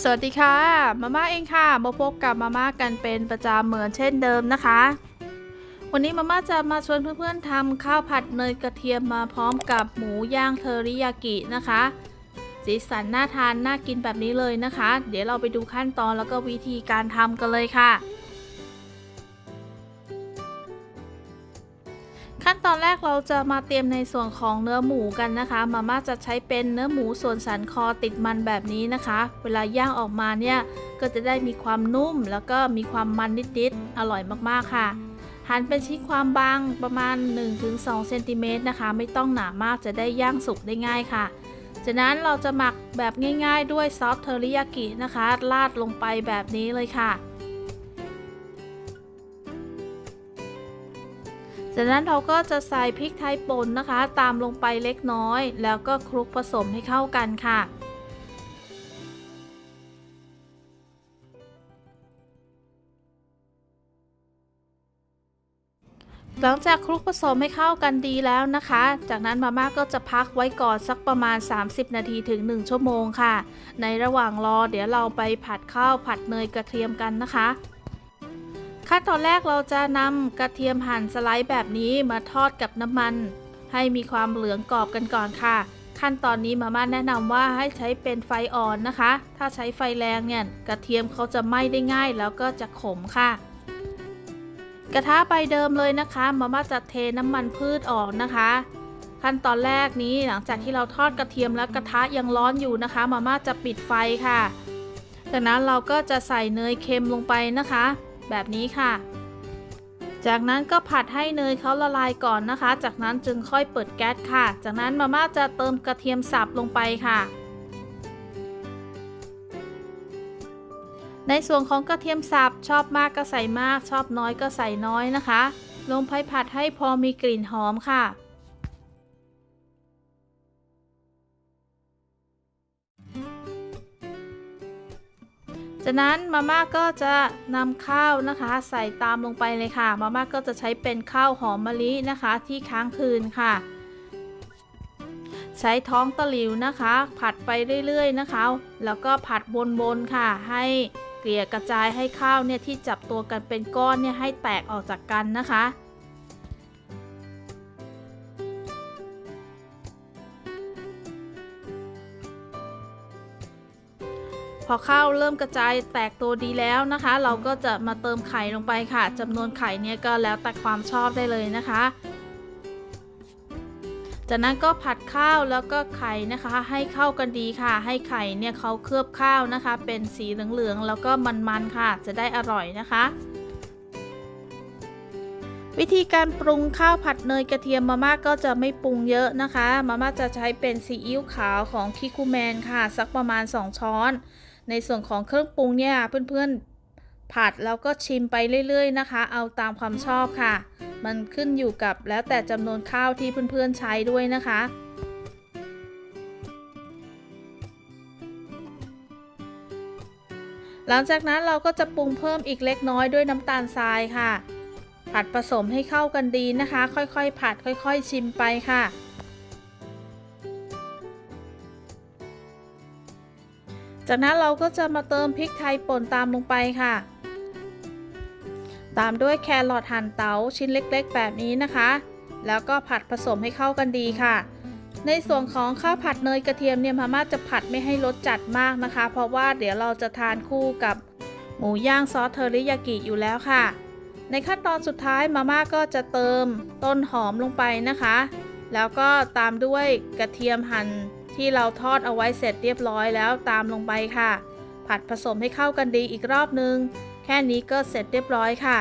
สวัสดีค่ะ มาม่าเองค่ะ มาพบกับมาม่ากันเป็นประจำเหมือนเช่นเดิมนะคะ วันนี้มาม่าจะมาชวนเพื่อนๆทำข้าวผัดเนยกระเทียมมาพร้อมกับหมูย่างเทอริยากินะคะ สีสันน่าทานน่ากินแบบนี้เลยนะคะ เดี๋ยวเราไปดูขั้นตอนแล้วก็วิธีการทำกันเลยค่ะ ขั้นตอนแรกเราจะมาเตรียมในส่วนของเนื้อหมูกันนะคะ มาม่าจะใช้เป็นเนื้อหมูส่วนสันคอติดมันแบบนี้นะคะ เวลาย่างออกมาเนี่ยก็จะได้มีความนุ่ม แล้วก็มีความมันนิดๆ อร่อยมากๆค่ะ หั่นเป็นชิ้นความบางประมาณ 1-2เซนติเมตรนะคะ ไม่ต้องหนามากจะได้ย่างสุกได้ง่ายค่ะ จากนั้นเราจะหมักแบบง่าย ๆ ด้วยซอสเทอริยากินะคะ ราดลงไปแบบนี้เลยค่ะ จากนั้นเราก็จะใส่พริกไทยป่นนะคะ ตามลงไปเล็กน้อย แล้วก็คลุกผสมให้เข้ากันค่ะหลังจากคลุกผสมให้เข้ากันดีแล้วนะคะ จากนั้นมาม่าก็จะพักไว้ก่อนสักประมาณ 30 นาทีถึง 1 ชั่วโมงค่ะ ในระหว่างรอเดี๋ยวเราไปผัดข้าวผัดเนยกระเทียมกันนะคะ ขั้นตอนแรกเราจะนำกระเทียมหั่นสไลด์แบบนี้มาทอดกับน้ำมัน ให้มีความเหลืองกรอบกันก่อนค่ะ ขั้นตอนนี้มาม่าแนะนำว่าให้ใช้เป็นไฟอ่อนนะคะ ถ้าใช้ไฟแรงเนี่ยกระเทียมเขาจะไหม้ได้ง่าย แล้วก็จะขมค่ะ กระทะใบเดิมเลยนะคะมาม่าจะเทน้ำมันพืชออกนะคะ ขั้นตอนแรกนี้หลังจากที่เราทอดกระเทียมแล้วกระทะยังร้อนอยู่นะคะ มาม่าจะปิดไฟค่ะ จากนั้นเราก็จะใส่เนยเค็มลงไปนะคะ แบบนี้ค่ะ จากนั้นก็ผัดให้เนยเขาละลายก่อนนะคะ จากนั้นจึงค่อยเปิดแก๊สค่ะ จากนั้นมาม่าจะเติมกระเทียมสับลงไปค่ะ ในส่วนของกระเทียมสับชอบมากก็ใส่มาก ชอบน้อยก็ใส่น้อยนะคะ ลงไปผัดให้พอมีกลิ่นหอมค่ะ จากนั้นมาม่าก็จะนำข้าวนะคะ ใส่ตามลงไปเลยค่ะ มาม่าก็จะใช้เป็นข้าวหอมมะลินะคะ ที่ค้างคืนค่ะ ใช้ท้องตะหลิวนะคะ ผัดไปเรื่อยๆนะคะ แล้วก็ผัดบนๆค่ะ ให้เกลี่ยกระจายให้ข้าวเนี่ยที่จับตัวกันเป็นก้อนเนี่ยให้แตกออกจากกันนะคะ พอข้าวเริ่มกระจายแตกตัวดีแล้วนะคะ เราก็จะมาเติมไข่ลงไปค่ะจำนวนไข่เนี่ยก็แล้วแต่ความชอบได้เลยนะคะ จากนั้นก็ผัดข้าวแล้วก็ไข่นะคะ ให้เข้ากันดีค่ะ ให้ไข่เนี่ยเขาเคลือบข้าวนะคะ เป็นสีเหลืองๆแล้วก็มันๆค่ะ จะได้อร่อยนะคะวิธีการปรุงข้าวผัดเนยกระเทียมมาม่าก็จะไม่ปรุงเยอะนะคะ มาม่าจะใช้เป็นซีอิ๊วขาวของคิคูแมนค่ะ สักประมาณ 2 ช้อน ในส่วนของเครื่องปรุงเนี่ยเพื่อนๆผัดแล้วก็ชิมไปเรื่อย ๆ นะคะ เอาตามความชอบค่ะ มันขึ้นอยู่กับแล้วแต่จำนวนข้าวที่เพื่อนๆใช้ด้วยนะคะหลังจากนั้นเราก็จะปรุงเพิ่มอีกเล็กน้อยด้วยน้ำตาลทรายค่ะ ผัดผสมให้เข้ากันดีนะคะ ค่อยๆ ผัดค่อย ๆ ชิมไปค่ะ จากนั้นเราก็จะมาเติมพริกไทยป่นตามลงไปค่ะ ตามด้วยแครอทหั่นเตาชิ้นเล็กๆ แบบนี้นะคะ แล้วก็ผัดผสมให้เข้ากันดีค่ะ ในส่วนของข้าวผัดเนยกระเทียมเนี่ยมาม่าจะผัดไม่ให้รสจัดมากนะคะ เพราะว่าเดี๋ยวเราจะทานคู่กับหมูย่างซอสเทอริยากิอยู่แล้วค่ะ ในขั้นตอนสุดท้ายมาม่าก็จะเติมต้นหอมลงไปนะคะ แล้วก็ตามด้วยกระเทียมหั่น ที่เราทอดเอาไว้เสร็จเรียบร้อยแล้วตามลงไปค่ะ ผัดผสมให้เข้ากันดีอีกรอบนึง แค่นี้ก็เสร็จเรียบร้อยค่ะ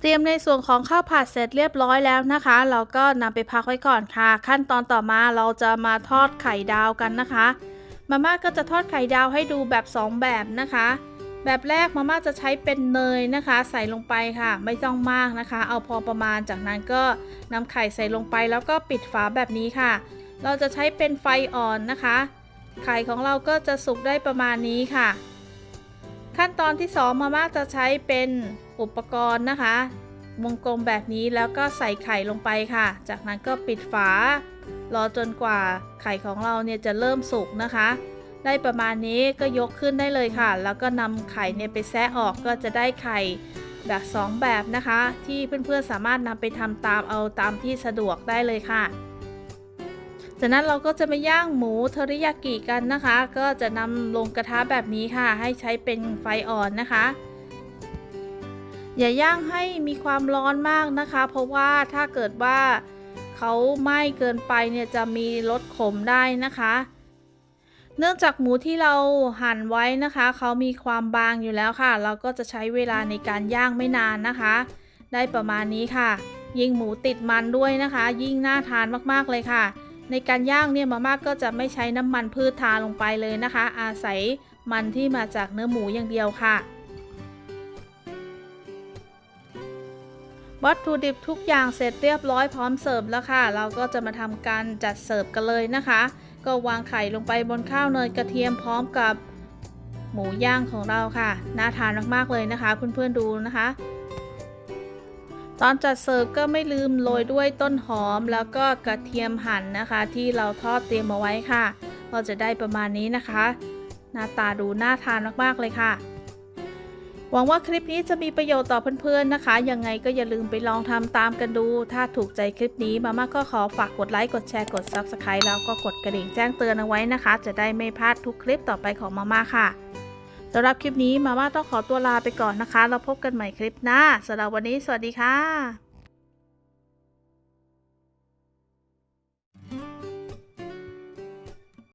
เตรียมในส่วนของข้าวผัดเสร็จเรียบร้อยแล้วนะคะ เราก็นำไปพักไว้ก่อนค่ะ ขั้นตอนต่อมาเราจะมาทอดไข่ดาวกันนะคะมาม่าก็จะทอดไข่ดาวให้ดูแบบ 2 แบบนะคะ แบบแรกมาม่าจะใช้เป็นเนยนะคะ ใส่ลงไปค่ะ ไม่ต้องมากนะคะ เอาพอประมาณจากนั้นก็นำไข่ใส่ลงไปแล้วก็ปิดฝาแบบนี้ค่ะ เราจะใช้เป็นไฟอ่อนนะคะ ไข่ของเราก็จะสุกได้ประมาณนี้ค่ะ ขั้นตอนที่ 2 มาม่าจะใช้เป็นอุปกรณ์นะคะ วงกลมแบบนี้แล้วก็ใส่ไข่ลงไปค่ะ จากนั้นก็ปิดฝารอจนกว่าไข่ของเราเนี่ยจะเริ่มสุกนะคะ ได้ประมาณนี้ก็ยกขึ้นได้เลยค่ะ แล้วก็นำไข่เนี่ยไปแซะออกก็จะได้ไข่แบบสองแบบนะคะ ที่เพื่อนๆสามารถนำไปทำตามเอาตามที่สะดวกได้เลยค่ะ จากนั้นเราก็จะมาย่างหมูเทอริยากิกันนะคะ ก็จะนำลงกระทะแบบนี้ค่ะ ให้ใช้เป็นไฟอ่อนนะคะ อย่าย่างให้มีความร้อนมากนะคะ เพราะว่าถ้าเกิดว่าเขาไหม้เกินไปเนี่ยจะมีรสขมได้นะคะ เนื่องจากหมูที่เราหั่นไว้นะคะ เขามีความบางอยู่แล้วค่ะ เราก็จะใช้เวลาในการย่างไม่นานนะคะ ได้ประมาณนี้ค่ะ ยิ่งหมูติดมันด้วยนะคะ ยิ่งน่าทานมากๆเลยค่ะ ในการย่างเนี่ยมาม่าก็จะไม่ใช้น้ำมันพืชทาลงไปเลยนะคะ อาศัยมันที่มาจากเนื้อหมูอย่างเดียวค่ะวัตถุดิบทุกอย่างเสร็จเรียบร้อยพร้อมเสิร์ฟแล้วค่ะ เราก็จะมาทำการจัดเสิร์ฟกันเลยนะคะ ก็วางไข่ลงไปบนข้าวเนยกระเทียมพร้อมกับหมูย่างของเราค่ะ น่าทานมากๆเลยนะคะ เพื่อนๆดูนะคะ ตอนจัดเสิร์ฟก็ไม่ลืมโรยด้วยต้นหอมแล้วก็กระเทียมหั่นนะคะ ที่เราทอดเตรียมเอาไว้ค่ะก็จะได้ประมาณนี้นะคะ หน้าตาดูน่าทานมากๆเลยค่ะ หวังว่าคลิปนี้จะมีประโยชน์ต่อเพื่อนๆนะคะ ยังไงก็อย่าลืมไปลองทำตามกันดู ถ้าถูกใจคลิปนี้มาม่าก็ขอฝากกดไลค์กดแชร์กด Subscribe แล้วก็กดกระดิ่งแจ้งเตือนเอาไว้นะคะ จะได้ไม่พลาดทุกคลิปต่อไปของมาม่าค่ะ สำหรับคลิปนี้มาม่าต้องขอตัวลาไปก่อนนะคะ เราพบกันใหม่คลิปหน้าสำหรับวันนี้สวัสดีค่ะ